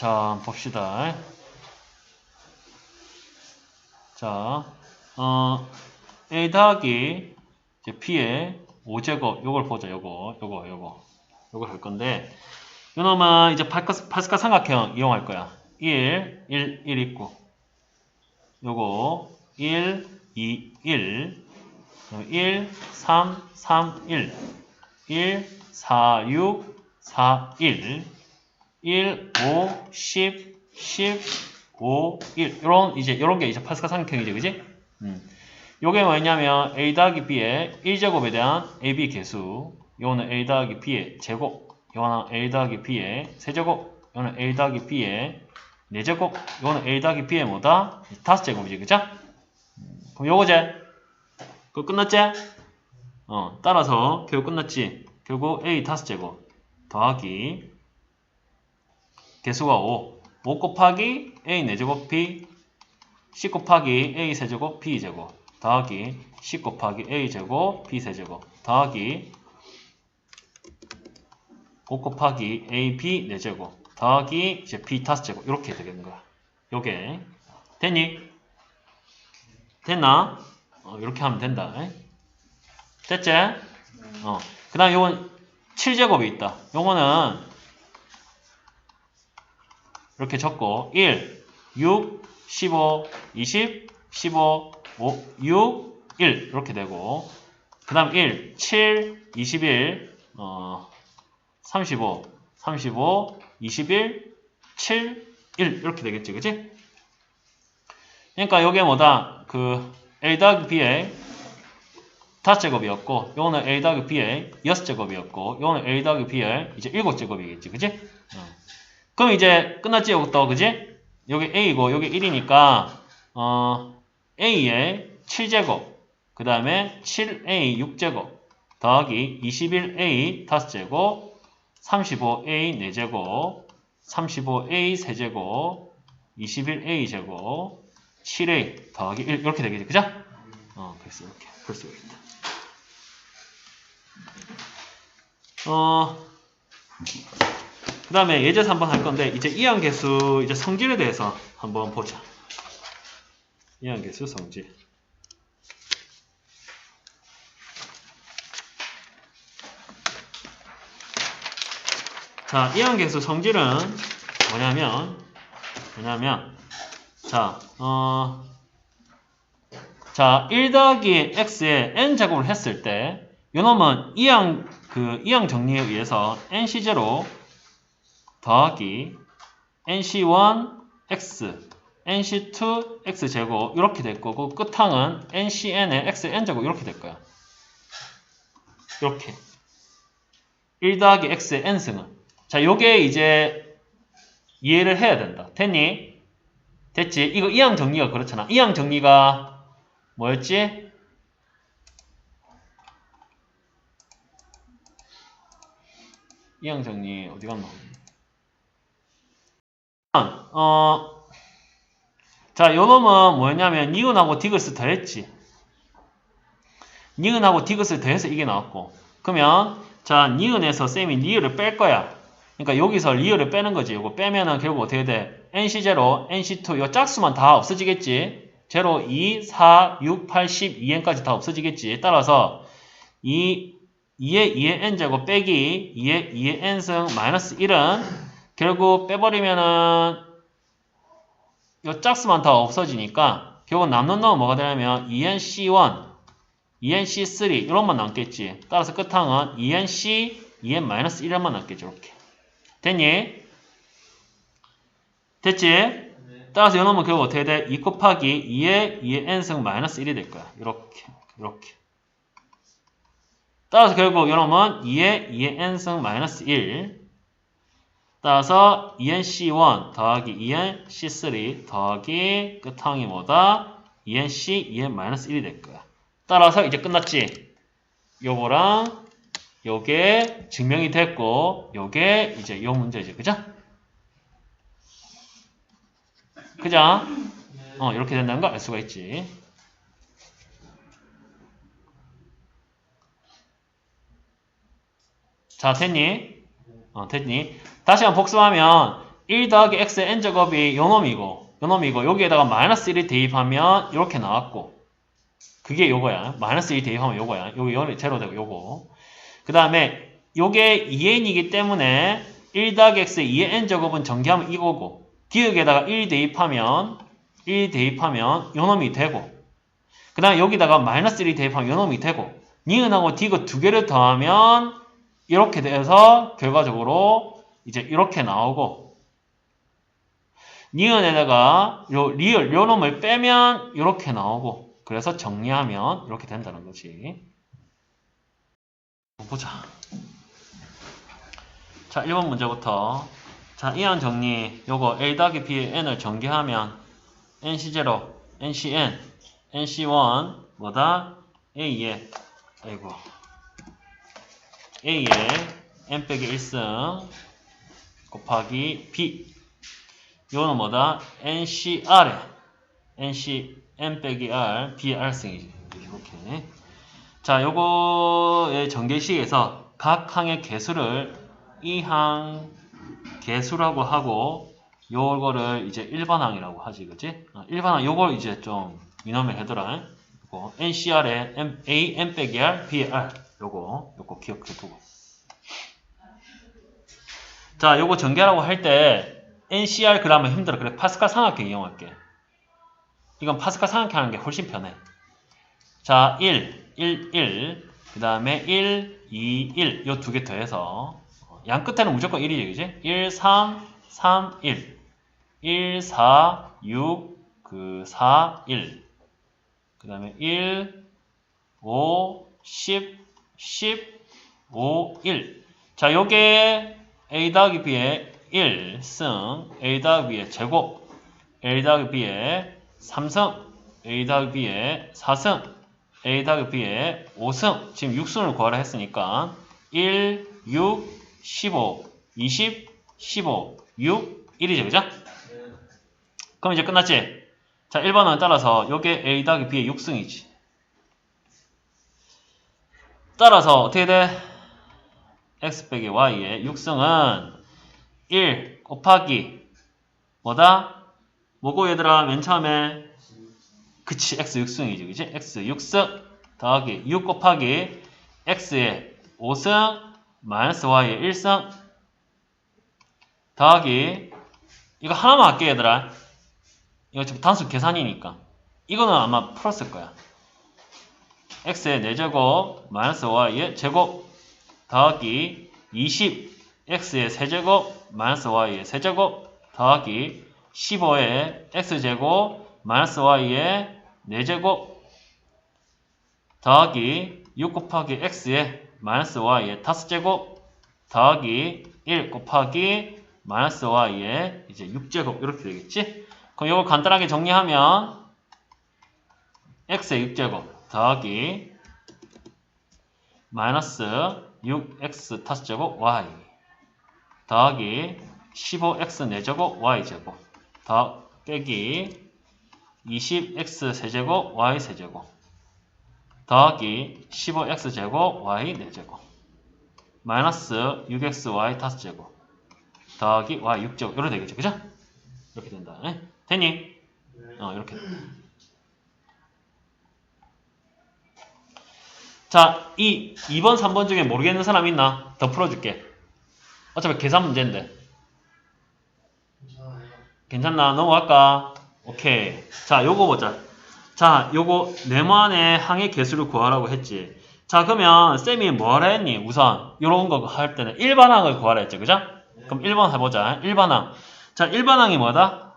자, 봅시다. 자, 어, a 더하기 이제 b의 5제곱 요걸 보자. 요거, 요거, 요거. 요걸 할 건데 요놈은 이제 파스칼, 파스칼 삼각형 이용할 거야. 1, 1, 1 있고 요거 1, 2, 1 1, 3, 3, 1 1, 4, 6, 4, 1 1, 5, 10, 10, 5, 1 요런 이제 요런 게 이제 파스칼 삼각형이지 그지? 음. 요게 뭐냐면 a 더하기 b의 1제곱에 대한 ab 개수 요거는 a 더하기 b의 제곱 요거는 a 더하기 b의 세제곱 요거는 a 더하기 b의 4제곱 요거는 a 더하기 b의 뭐다? 5제곱이지 그죠? 음, 그럼 요거제 그거 끝났지? 어 따라서 결국 끝났지 결국 a 5제곱 더하기 개수가 5 5 곱하기 a 4제곱 b 10 곱하기 a 세제곱 b 제곱 더하기 10 곱하기 a 제곱 b 세제곱 더하기 5 곱하기 a b 4제곱 더하기 이제 b 5제곱 이렇게 되겠는 거야. 요게 됐니? 됐나? 어, 이렇게 하면 된다. 됐지? 어. 그 다음 요건 7제곱이 있다. 요거는 이렇게 적고 1, 6, 15, 20, 15, 5, 6, 1 이렇게 되고 그 다음 1, 7, 21, 어, 35, 35, 21, 7, 1 이렇게 되겠지 그치? 그러니까 요게 뭐다 그 A 더하기 B의 5제곱이었고 요거는 A 더하기 B의 6제곱이었고 요거는 A 더하기 B의 이제 7제곱이겠지 그치? 어. 그럼 이제 끝났지 요것도 그지? 여기 A고 여기 1이니까 어, A의 7제곱 그 다음에 7A 6제곱 더하기 21A 5제곱 35A 4제곱 35A 세제곱 21A 제곱 7A 더하기 1 이렇게 되겠지 그죠? 어 그래서 이렇게 풀 수가 있다 어, 그 다음에 예제에서 한번 할 건데 이제 이항계수 이제 성질에 대해서 한번 보자. 이항계수 성질. 자, 이항계수 성질은 뭐냐면, 뭐냐면, 자, 어, 자, 1 더하기 x에 n제곱을 했을 때, 요 놈은 이항, 그, 이항 정리에 의해서 nc0 더하기 nc1 x, nc2 x제곱, 이렇게 될 거고, 끝항은 ncn의 xn제곱, 이렇게 될 거야. 이렇게. 1 더하기 x의 n승은. 자, 요게 이제 이해를 해야 된다. 됐니? 됐지? 이거 이항 정리가 그렇잖아. 이항 정리가 뭐였지? 이항 정리 어디 갔노? 어, 자, 요 놈은 뭐였냐면 니은하고 디귿을 더했지. 니은하고 디귿을 더해서 이게 나왔고. 그러면 자, 니은에서 쌤이 니은을 뺄 거야. 그러니까 여기서 리얼을 빼는 거지. 이거 빼면은 결국 어떻게 돼? NC0, NC2 이 짝수만 다 없어지겠지. 0, 2, 4, 6, 8, 10, 2n까지 다 없어지겠지. 따라서 2, 2의 2의 n제곱 빼기 2의 2의 n승 마이너스 1은 결국 빼버리면은 이 짝수만 다 없어지니까 결국 남는 놈은 뭐가 되냐면 2nc1, 2nc3 이런 만 남겠지. 따라서 끝항은 2nc, 2n 마이너스 1만 남겠죠. 이렇게. 됐니? 됐지? 따라서 이 놈은 결국 어떻게 돼? 2 곱하기 2의 2의 n승 마이너스 1이 될 거야. 이렇게, 이렇게. 따라서 결국 이 놈은 2의 2의 n승 마이너스 1. 따라서 2nc1 더하기 2nc3 더하기 끝항이 뭐다? 2nc 2n 마이너스 1이 될 거야. 따라서 이제 끝났지? 요거랑 요게 증명이 됐고 요게 이제 요 문제지 그죠? 그죠? 어 이렇게 된다는 걸 알 수가 있지 자 됐니? 어 됐니? 다시 한번 복습하면 1 더하기 x의 n제곱이 요놈이고 요놈이고 여기에다가 마이너스 1이 대입하면 이렇게 나왔고 그게 요거야. 마이너스 1 대입하면 요거야. 요거 요거 제로 되고 요거. 그 다음에 요게 2n이기 때문에 1 더하기 x의 2의 n제곱은 전개하면 이거고 기역에다가 1 대입하면 1 대입하면 요놈이 되고 그 다음에 여기다가 마이너스 1이 대입하면 요놈이 되고 니은하고 디귿 두 개를 더하면 이렇게 돼서 결과적으로 이제 이렇게 나오고 니은에다가 요 리을 요 놈을 빼면 이렇게 나오고 그래서 정리하면 이렇게 된다는 거지. 보자. 자, 1번 문제부터. 자, 이항 정리. 요거 A 더하기 B의 N을 전개하면 NC0, NCN, NC1 뭐다? A에 아이고 A에 N 빼기 1승 곱하기 B. 요거는 뭐다? NCR에. NC N 빼기 R B R승이지. 이렇게 자 요거의 전개식에서 각 항의 개수를 이 항 개수라고 하고 요거를 이제 일반항이라고 하지 그지? 어, 일반항 요걸 이제 좀 이놈의 해더라. M, A N 빼기 R B R 요거 요거 기억해 두고. 자 요거 전개라고 할 때 NCR 그러면 힘들어. 그래 파스칼 삼각형 이용할게. 이건 파스칼 삼각형 하는 게 훨씬 편해. 자 1, 1, 1, 그 다음에 1, 2, 1, 요 두 개 더해서. 어, 양 끝에는 무조건 1이지, 그지? 1, 3, 3, 1, 1, 4, 6, 그 4, 1, 그 다음에 1, 5, 10, 10, 5, 1. 자, 요게 A 더하기 B의 1, 승, A 더하기 B의 제곱, A 더하기 B의 3승, A 더하기 B의 4승, A 더하기 B의 5승, 지금 6승을 구하라 했으니까 1, 6, 15, 20, 15, 6, 1이죠, 그죠? 그럼 이제 끝났지? 자, 1번은 따라서 요게 A 더하기 B의 6승이지. 따라서 어떻게 돼? x 빼기 y의 6승은 1 곱하기 뭐다? 뭐고 얘들아 맨 처음에 그치 x 6승이지 그치? x 6승 더하기 6 곱하기 x의 5승 마이너스 y의 1승 더하기 이거 하나만 할게 얘들아 이거 지금 단수 계산이니까 이거는 아마 풀었을 거야 x의 4제곱 마이너스 y의 제곱 더하기 20 x의 세제곱 마이너스 y의 세제곱 더하기 15의 x제곱 마이너스 y의 4제곱 더하기 6 곱하기 x의 마이너스 y의 5제곱 더하기 1 곱하기 마이너스 y의 이제 6제곱 이렇게 되겠지? 그럼 이거 간단하게 정리하면 x의 6제곱 더하기 마이너스 6x 타스제곱 y 더하기 15x 4제곱 y제곱. 더 빼기 20x 세제곱 y 세제곱. 더하기 15x제곱 y 4제곱. 마이너스 6xy 타스제곱. 더하기 y 6제곱. 이렇게 되겠죠. 그죠? 이렇게 된다. 네? 됐니? 어 이렇게 자, 이 2번, 3번 중에 모르겠는 사람 있나? 더 풀어줄게. 어차피 계산 문제인데. 괜찮나? 넘어갈까? 오케이. 자, 요거 보자. 자, 요거 네모안의 항의 개수를 구하라고 했지. 자, 그러면 쌤이 뭐하라 했니? 우선 요런 거 할 때는 일반항을 구하라 했죠. 그죠? 그럼 1번 해보자. 일반항. 자, 일반항이 뭐다?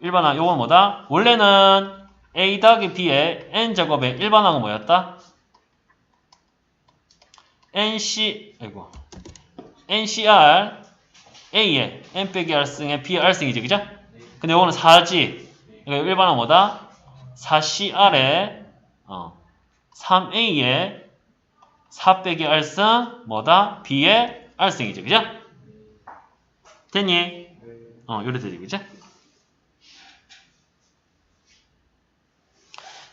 일반항, 요건 뭐다? 원래는 a 더하기 b의 n제곱의 일반항은 뭐였다? nc 아이고 ncr a의 n 빼기 r승의 b r승이지 그죠? 근데 이거는 4지 그러니까 일반항 뭐다? 4cr의 어, 3a의 4 빼기 r승 뭐다? b의 r승이지 그죠? 됐니? 어 이래 되지 그죠?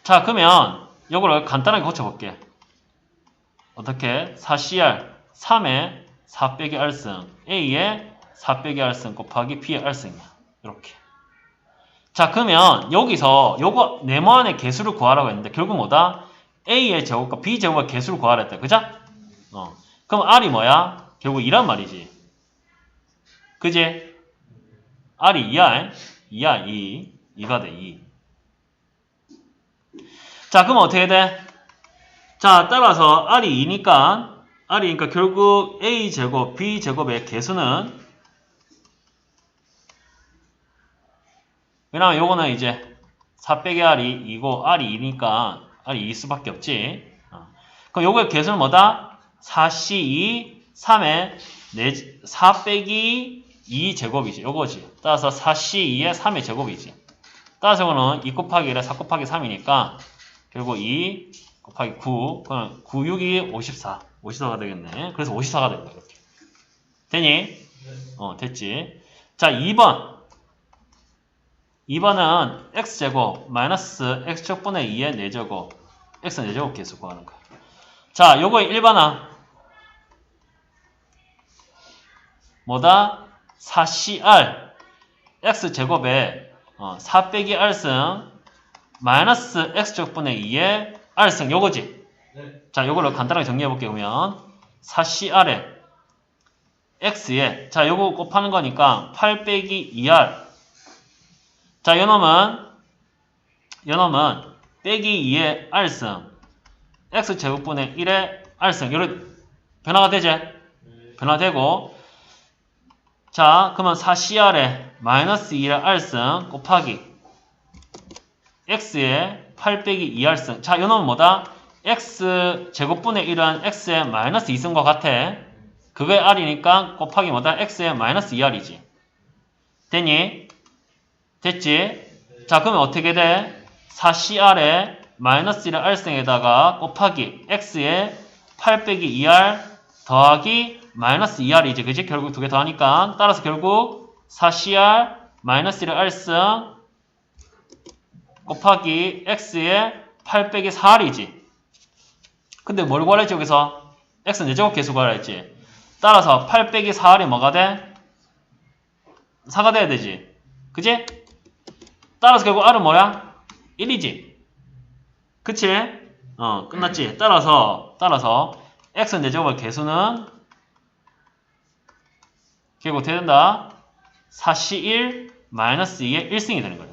자, 그러면 이거를 간단하게 고쳐볼게. 어떻게? 4CR 3에 4 빼기 r승 a의 4 빼기 r승 곱하기 b의 r승이야. 이렇게. 자 그러면 여기서 요거 네모 안의 개수를 구하라고 했는데 결국 뭐다? a의 제곱과 b 제곱의 개수를 구하라 했다. 그죠? 어. 그럼 r이 뭐야? 결국 2란 말이지. 그지? r이 2야. 2야 2. 2가 돼 2. 자 그럼 어떻게 돼? 자 따라서 r이 2니까 r이니까 결국 a 제곱 b 제곱의 개수는 왜냐면 요거는 이제 4 빼기 r이 2고 r이 2니까 r이 2일 수밖에 없지. 어. 그럼 요거의 개수는 뭐다? 4c2 3의 4 빼기 2 제곱이지. 요거지. 따라서 4c2의 3의 제곱이지. 따라서 이거는 2 곱하기 1에 4 곱하기 3이니까 결국 2 곱하기 9 그럼 9, 6이 54 54가 되겠네. 그래서 54가 된다. 이렇게. 되니? 어 됐지. 자 2번 2번은 x제곱 마이너스 x축분의 2의 4제곱 x 4제곱 계수 구하는 거야. 자 요거 1번아 뭐다? 4cr x제곱에 어, 4 빼기 r승 마이너스 x축분의 2의 r승 요거지. 네. 자 요걸로 간단하게 정리해볼게 보면 4cr에 x에 자 요거 곱하는 거니까 8 빼기 2r 자, 요 놈은 요 놈은 빼기 2의 r승 x 제곱분의 1의 r승 요런 변화가 되지? 변화되고 자, 그러면 4cr에 마이너스 2의 r승 곱하기 x의 8 빼기 2r승 자, 요놈은 뭐다? x 제곱분의 1은 x의 마이너스 2승과 같아 그게 r이니까 곱하기 뭐다? x의 마이너스 2r이지 되니? 됐지? 자, 그러면 어떻게 돼? 4cr에 마이너스 1의 r승에다가 곱하기 x의 8 빼기 2r 더하기 마이너스 2r이지. 그지? 결국 두 개 더하니까. 따라서 결국 4cr 마이너스 1의 r승 곱하기 x의 8 빼기 4r이지. 근데 뭘 구하랬지 여기서? x는 4제곱 계수 구하랬지. 따라서 8 빼기 4r이 뭐가 돼? 4가 돼야 되지. 그지? 따라서 결국 r은 뭐야? 1이지. 그치? 어, 끝났지? 따라서, 따라서, x 4제곱의 개수는 결국 어떻게 된다? 4c1 마이너스 2의 1승이 되는 거예요.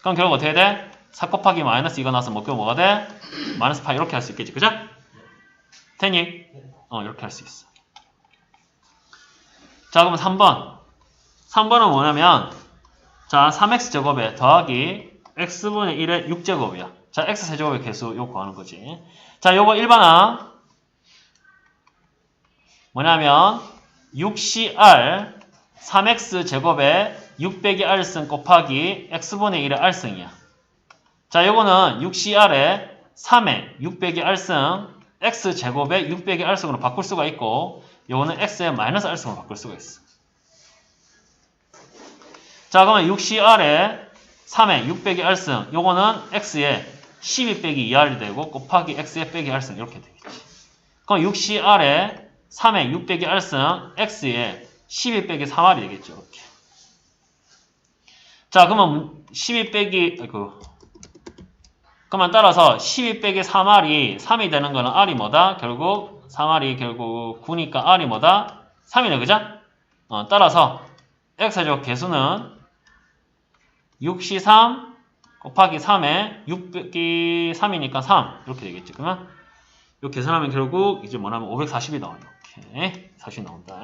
그럼 결국 어떻게 돼? 4 곱하기 마이너스 2가 나서 뭐, 결국 뭐가 돼? 마이너스 8 이렇게 할 수 있겠지. 그죠? 되니? 어, 이렇게 할 수 있어. 자, 그럼 3번. 3번은 뭐냐면, 자, 3x 제곱에 더하기 x분의 1의 6제곱이야. 자, x 세제곱의 개수 요거 구하는 거지. 자, 요거 1번아. 뭐냐면 6cr 3x 제곱에 6 빼기 r승 곱하기 x분의 1의 r승이야. 자, 요거는 6cr에 3에 6 빼기 r승 x 제곱에 6 빼기 r승으로 바꿀 수가 있고 요거는 x의 마이너스 r승으로 바꿀 수가 있어. 자, 그러면 6cr에 3에 6 빼기 r승 요거는 x에 12 빼기 2r이 되고 곱하기 x에 빼기 r승 이렇게 되겠지. 그럼 6cr에 3에 6 빼기 r승 x에 12 빼기 3r이 되겠죠. 이렇게. 자, 그러면 12 빼기 그 그러면 따라서 12 빼기 3r이 3이 되는 거는 r이 뭐다? 결국 3r이 결국 9니까 r이 뭐다? 3이네, 그죠? 어, 따라서 x제곱 개수는 6시 3 곱하기 3에 6 빼기 3이니까 3 이렇게 되겠지. 그러면 이렇게 계산하면 결국 이제 뭐냐면 540이 나와요. 이렇게 40이 나온다.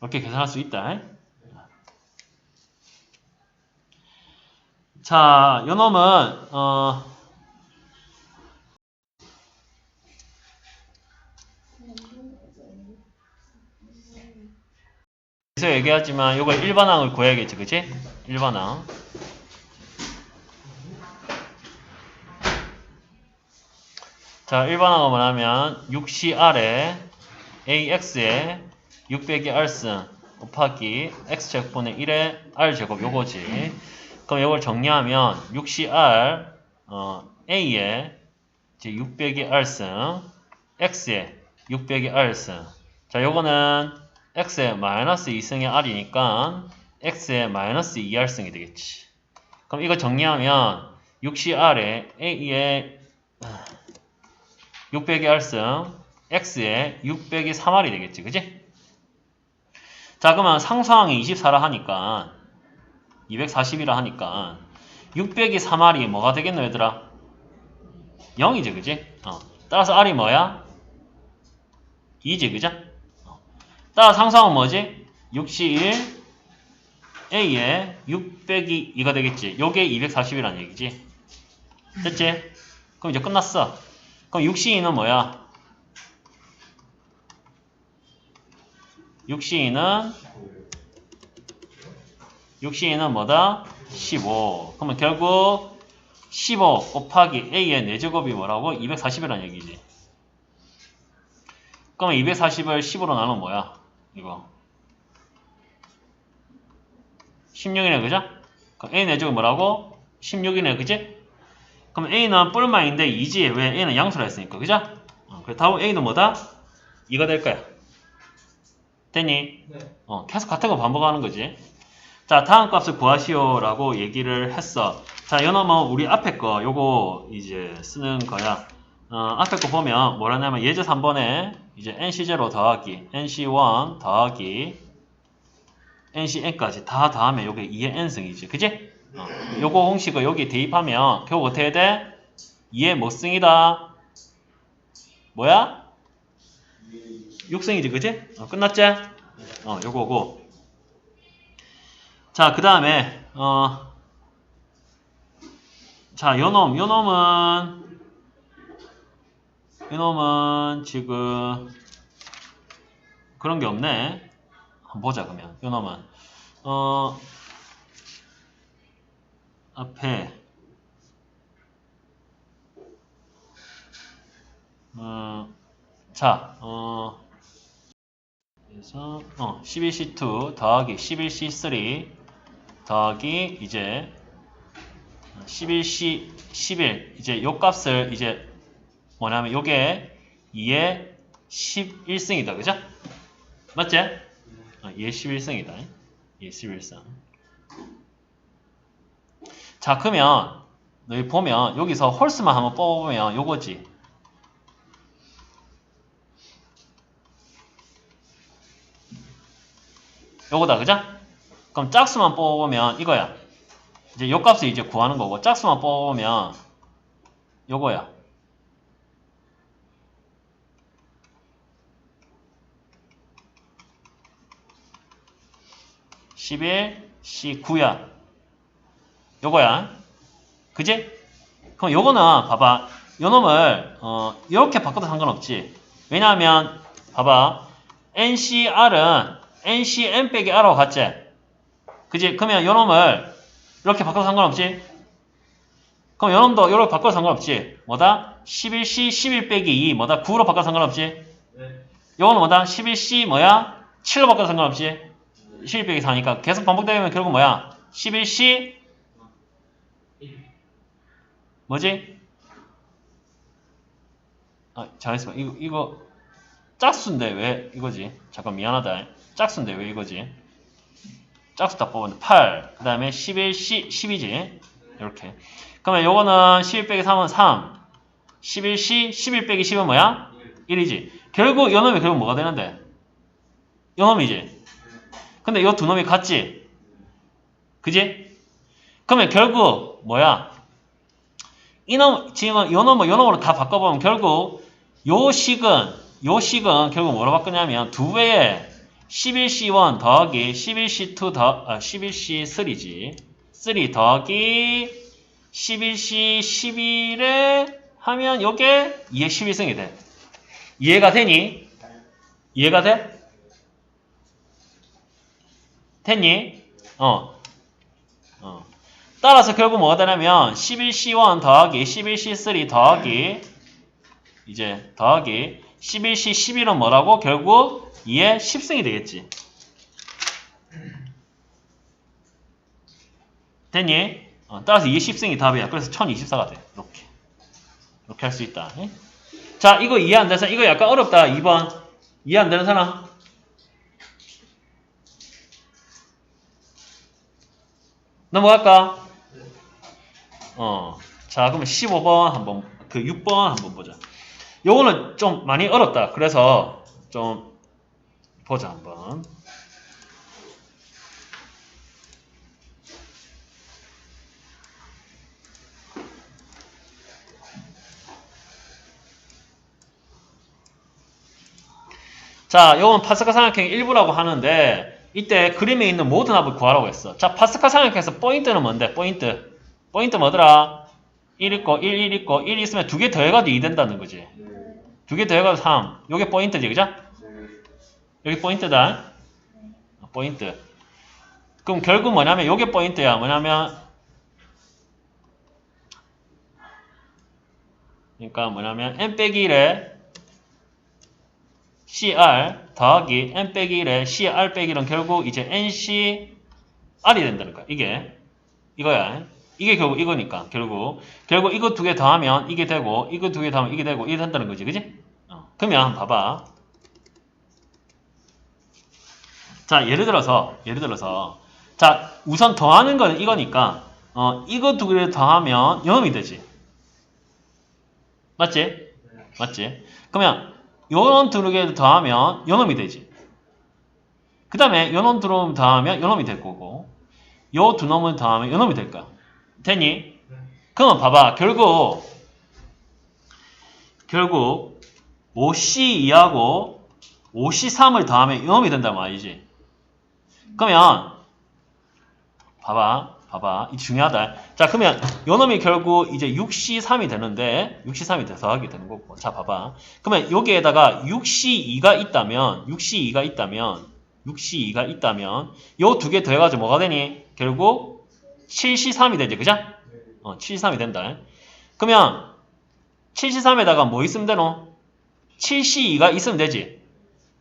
이렇게 계산할 수 있다. 자, 요 놈은 어 그래서 얘기하지만 요거 일반항을 구해야겠지, 그치? 일반항. 자, 일반항은 뭐냐면 6CR에 AX에 6 빼기 R승 곱하기 X제곱분의 1의 R제곱 요거지. 그럼 요걸 정리하면 6CR 어, A에 이제 6 빼기 R승 X에 6 빼기 R승 자, 요거는 x의 마이너스 2승의 r이니까 x의 마이너스 2r승이 되겠지. 그럼 이거 정리하면 6CR에 a의 600의 r승, x의 600이 3r이 되겠지. 그지? 자, 그러면 상수항이 24라 하니까 240이라 하니까 600이 3r이 뭐가 되겠노 얘들아? 0이지 그지? 어. 따라서 r이 뭐야? 2지 그죠? 어. 따라 상수항은 뭐지? 61 A에 600이 2가 되겠지. 요게 240이라는 얘기지. 됐지? 그럼 이제 끝났어. 그럼 62는 뭐야? 62는 62는 뭐다? 15. 그러면 결국 15 곱하기 A의 4제곱이 뭐라고? 240이라는 얘기지. 그러면 240을 10으로 나누면 뭐야? 이거. 16이네, 그죠? 그럼 A 4제곱 뭐라고? 16이네, 그지? 그럼 A는 뿔마인데 2지. 왜? A는 양수라 했으니까, 그죠? 어, 그래, 답은 A는 뭐다? 2가 될 거야. 됐니? 네. 어, 계속 같은 거 반복하는 거지. 자, 다음 값을 구하시오라고 얘기를 했어. 자, 요놈은 우리 앞에 거, 요거 이제 쓰는 거야. 어, 앞에 거 보면 뭐라냐면 예제 3번에 이제 nc0 더하기 nc1 더하기 ncn까지 다 더하면 요게 2의 n승이지. 그지? 어, 요거 공식을 여기 대입하면 결국 어떻게 돼? 2의 뭐 승이다? 뭐야? 6승이지. 그지? 어, 끝났지? 어, 요거고. 자, 그 다음에, 어, 자, 요놈, 요놈은, 요놈은 지금, 그런 게 없네. 한번 보자, 그러면. 요놈은. 어, 앞에, 어, 자, 어, 그래서, 어, 11C2 더하기 11C3 더하기 이제 11C 11 이제 요 값을 이제 뭐냐면 요게 2의 11승이다 그죠? 맞지? 어, 2의 11승이다 2의 11승 자 그러면 너희 보면 여기서 홀수만 한번 뽑아보면 요거지 요거다 그죠? 그럼 짝수만 뽑아보면 이거야. 이제 요 값을 이제 구하는 거고 짝수만 뽑아보면 요거야. (11) (19야) 요거야 그지? 그럼 요거는 봐봐 요 놈을 어 이렇게 바꿔도 상관없지 왜냐하면 봐봐 NCR은 NCN 빼기 R하고 같지? 그지? 그러면 요놈을 이렇게 바꿔도 상관없지? 그럼 요놈도 이렇게 바꿔도 상관없지? 뭐다? 11C 11 빼기 2 뭐다? 9로 바꿔도 상관없지? 네. 요거는 뭐다? 11C 뭐야? 7로 바꿔도 상관없지? 11 빼기 4니까 계속 반복되면 결국 뭐야? 11C 뭐지? 아 잘했어 이거 이거 짝수인데 왜 이거지? 잠깐 미안하다 짝수인데 왜 이거지? 짝수 다 뽑았는데 8, 그 다음에 11C, 10이지. 이렇게. 그러면 요거는 11 빼기 3은 3, 11C, 11 빼기 10은 뭐야? 1이지. 결국 요 놈이 결국 뭐가 되는데? 요 놈이지. 근데 요 두 놈이 같지? 그지? 그러면 결국 뭐야? 이놈, 지금 요 놈을 요 놈으로 다 바꿔보면 결국 요 식은, 요 식은 결국 뭐로 바꾸냐면 두 배의 11C1 더하기 11C2 더, 아, 11C3지. 3 더하기 11C 11에 하면 요게 2의 11승이 돼. 이해가 되니? 이해가 돼? 됐니? 어. 어. 따라서 결국 뭐가 되냐면 11C1 더하기 11C3 더하기 이제 더하기 11시 11은 뭐라고? 결국 2에 10승이 되겠지. 됐니? 어, 따라서 2에 10승이 답이야. 그래서 1024가 돼. 이렇게. 이렇게 할 수 있다. 예? 자, 이거 이해 안 되는 사람, 이거 약간 어렵다. 2번. 이해 안 되는 사람? 넘어갈까? 어. 자, 그러면 15번 한번, 그 6번 한번 보자. 요거는 좀 많이 어렵다. 그래서 좀 보자, 한번. 자, 요건 파스칼 삼각형 일부라고 하는데 이때 그림에 있는 모든 합을 구하라고 했어. 자, 파스칼 삼각형에서 포인트는 뭔데? 포인트. 포인트 뭐더라? 1 있고 1, 1 있고 1 있으면 두 개 더해가지고 2 된다는 거지. 네. 두 개 더해가지고 3. 요게 포인트지, 그죠? 여기 포인트다. 어, 포인트. 그럼 결국 뭐냐면 요게 포인트야. 뭐냐면 그러니까 뭐냐면 n 빼기 1에 cr 더하기 n 빼기 1에 cr 빼기 1은 결국 이제 nc r이 된다는 거야. 이게 이거야. 이게 결국 이거니까 결국 결국 이거 두 개 더하면 이게 되고 이거 두 개 더하면 이게 되고 이게 된다는 거지, 그지? 어. 그러면 봐봐. 자 예를 들어서 예를 들어서 자 우선 더하는 거는 이거니까 어 이거 두 개를 더하면 0이 되지. 맞지? 맞지? 그러면 요런 두 개를 더하면 요놈이 되지. 그 다음에 요놈 두 놈을 더하면 요놈이 될 거고 요 두 놈을 더하면 요놈이 될 거야. 됐니? 그러면 봐봐. 결국 결국 5C2하고 5C3을 더하면 요놈이 된단 말이지. 그러면 봐봐. 봐봐. 이 중요하다. 자, 그러면 요 놈이 결국 이제 6C3이 되는데 6C3이 돼서 하게 되는 거고. 자, 봐봐. 그러면 여기에다가 6C2가 있다면 6C2가 있다면 6C2가 있다면 요 두 개 더해가지고 뭐가 되니? 결국 7C3이 되지. 그죠? 어, 7C3이 된다. 그러면 7C3에다가 뭐 있으면 되노? 7C2가 있으면 되지.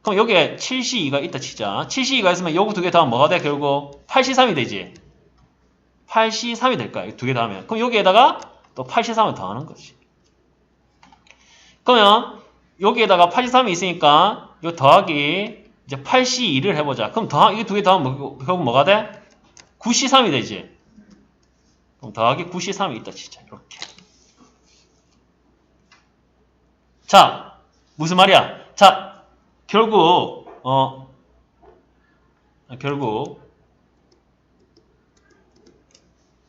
그럼 여기에 7C2가 있다 치자. 7C2가 있으면 요거 두개 더하면 뭐가 돼? 결국 8C3이 되지. 8C3이 될 거야. 두개 더하면. 그럼 여기에다가 또 8C3을 더하는 거지. 그러면 여기에다가 8C3이 있으니까 요 더하기 이제 8C2를 해보자. 그럼 더 이게 두 개 더하면 뭐- 결국 뭐가 돼? 9C3이 되지. 그럼 더하기 9C3이 있다 치자. 이렇게. 자, 무슨 말이야? 자, 결국 어 결국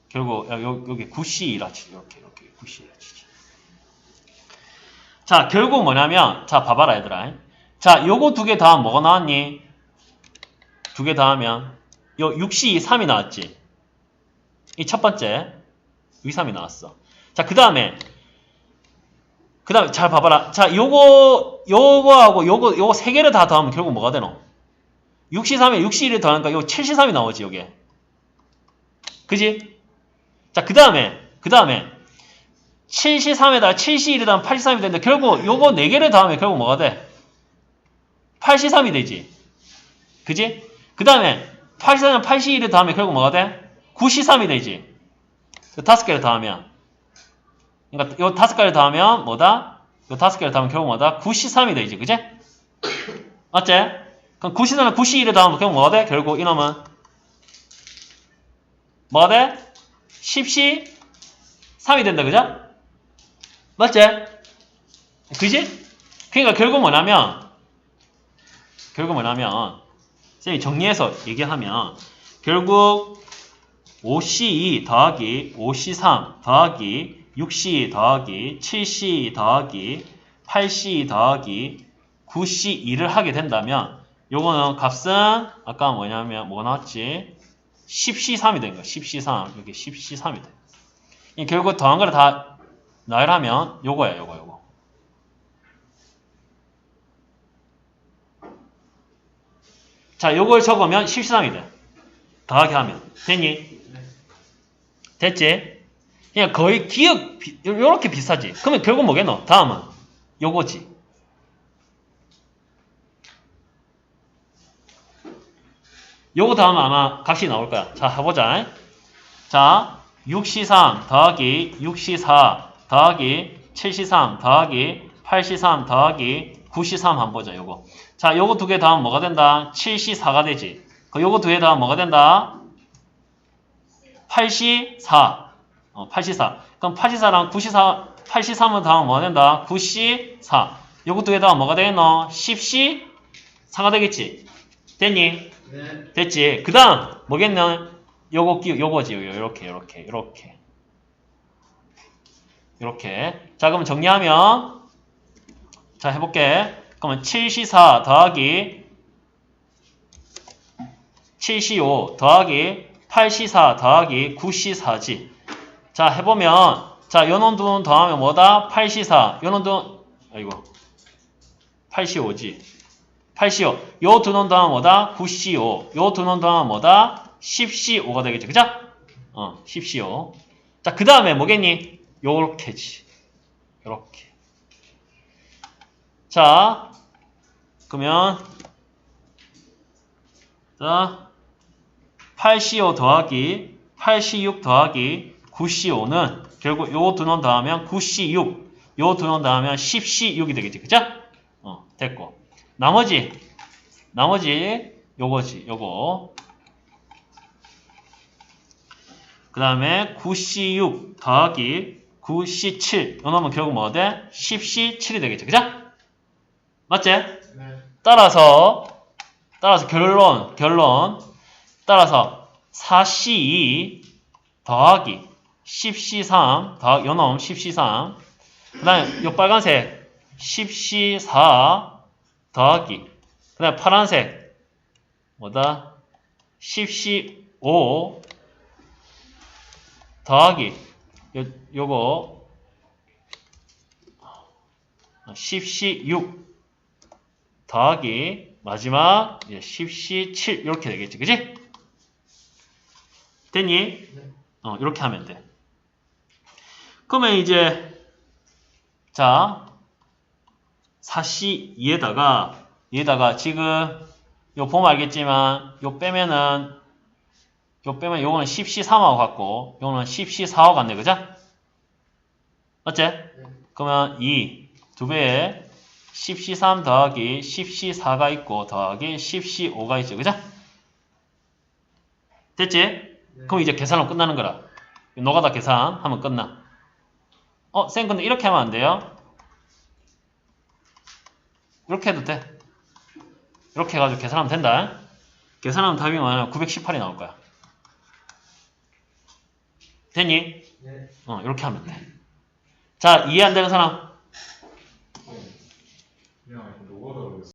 결국 야, 여, 여기 9C라 치죠. 이렇게 이렇게 9C라 치죠. 자, 결국 뭐냐면 자, 봐봐라 얘들아. 자, 요거 두개 더하면 뭐가 나왔니? 두개 더하면 요 6C 3이 나왔지. 이 첫 번째 6 3이 나왔어. 자, 그 다음에 그 다음에 잘 봐봐라. 자, 요거 요거하고 요거 요거 세 개를 다 더하면 결국 뭐가 되노? 6C3에 6C1을 더하니까 요 7C3이 나오지, 요게. 그지? 자, 그 다음에, 그 다음에, 7C3에다가 7C1을 더하면 8C3이 되는데, 결국 요거 4개를 더하면 결국 뭐가 돼? 8C3이 되지. 그지? 그 다음에, 8C3에 8C1을 더하면 결국 뭐가 돼? 9C3이 되지. 요 다섯 개를 더하면. 그러니까 요 다섯 개를 더하면 뭐다? 요 다섯 개를 더하면 결국 뭐다? 9C3이 되지. 그지? 맞지? 그럼 9C3에 9C1을 더하면 결국 뭐가 돼? 결국 이놈은 뭐가 돼? 10시 3이 된다 그죠? 맞지? 그지? 그러니까 결국 뭐냐면 결국 뭐냐면 쌤이 정리해서 얘기하면 결국 5C2 더하기 5C3 더하기 6C 더하기 7C 더하기 8C 더하기 9C2를 하게 된다면 요거는 값은 아까 뭐냐면 뭐가 나왔지? 10C3이 된 거야. 10C3. 여기 10C3이 돼. 이 결국 더한 거를 다 나열하면 요거야, 요거, 요거. 자, 요걸 적으면 10C3이 돼. 더하기 하면. 됐니? 됐지? 그냥 거의 기억, 비- 요- 요렇게 비슷하지. 그러면 결국 뭐겠노? 다음은 요거지. 요거 다음에 아마 값이 나올 거야. 자, 해보자. 자, 6C3 더하기 6C4 더하기 7C3 더하기 8C3 더하기 9C3 한번 보자, 요거. 자, 요거 두개 더하면 뭐가 된다? 7C4가 되지. 그 요거 두개 더하면 뭐가 된다? 84. 어, 84. 그럼 84랑 94, 83을 더하면 뭐가 된다? 94. 요거 두개 더하면 뭐가 되겠노? 10시 4가 되겠지? 됐니? 네. 됐지? 그 다음 뭐겠노? 요거 끼 요거지. 요, 요렇게, 요렇게, 요렇게. 요렇게. 자, 그럼 정리하면 자, 해볼게. 그러면 74 더하기 75 더하기 84 더하기 94지. 자, 해보면, 자, 요놈 두놈 더하면 뭐다? 84. 요놈 두, 아이고. 85지. 85. 요 두 놈 더하면 뭐다? 95. 요 두 놈 더하면 뭐다? 10C5가 되겠죠. 그죠? 어, 10C5. 자, 그 다음에 뭐겠니? 요렇게지. 요렇게. 자, 그러면, 자, 8CO 더하기 8C6 더하기 9C5는 결국 요 두 놈 더하면 9C6, 요 두 놈 더하면 10C6이 되겠지. 그죠? 어, 됐고. 나머지, 나머지 요거지, 요거. 그 다음에 9C6 더하기 9C7, 요 놈은 결국 뭐 돼? 10C7이 되겠죠. 그죠? 맞지? 네. 따라서 따라서 결론 결론 따라서 4C2 더하기 10C3 더하기 요놈 10C3 그 다음에 요 빨간색 10C4 더하기. 그 다음에 파란색 뭐다? 10C5 더하기. 요, 요거 10C6 더하기. 마지막 이제 10C7 이렇게 되겠지. 그지? 됐니? 네. 어 이렇게 하면 돼 그러면 이제 자 4C2에다가 얘다가 지금 요 보면 알겠지만 요 빼면은 요 빼면 요거는 10C3하고 같고 요거는 10C4하고 같네 그죠? 맞지? 그러면 2 두 배에 10C3 더하기 10C4가 있고 더하기 10C5가 있죠. 그죠? 됐지? 네. 그럼 이제 계산하면 끝나는 거라. 노가다 계산하면 끝나. 어, 쌤 근데 이렇게 하면 안 돼요? 이렇게 해도 돼. 이렇게 해가지고 계산하면 된다. 계산하면 답이 뭐냐? 918이 나올 거야. 됐니? 네. 어, 이렇게 하면 돼. 자, 이해 안 되는 사람? 그냥 노가다로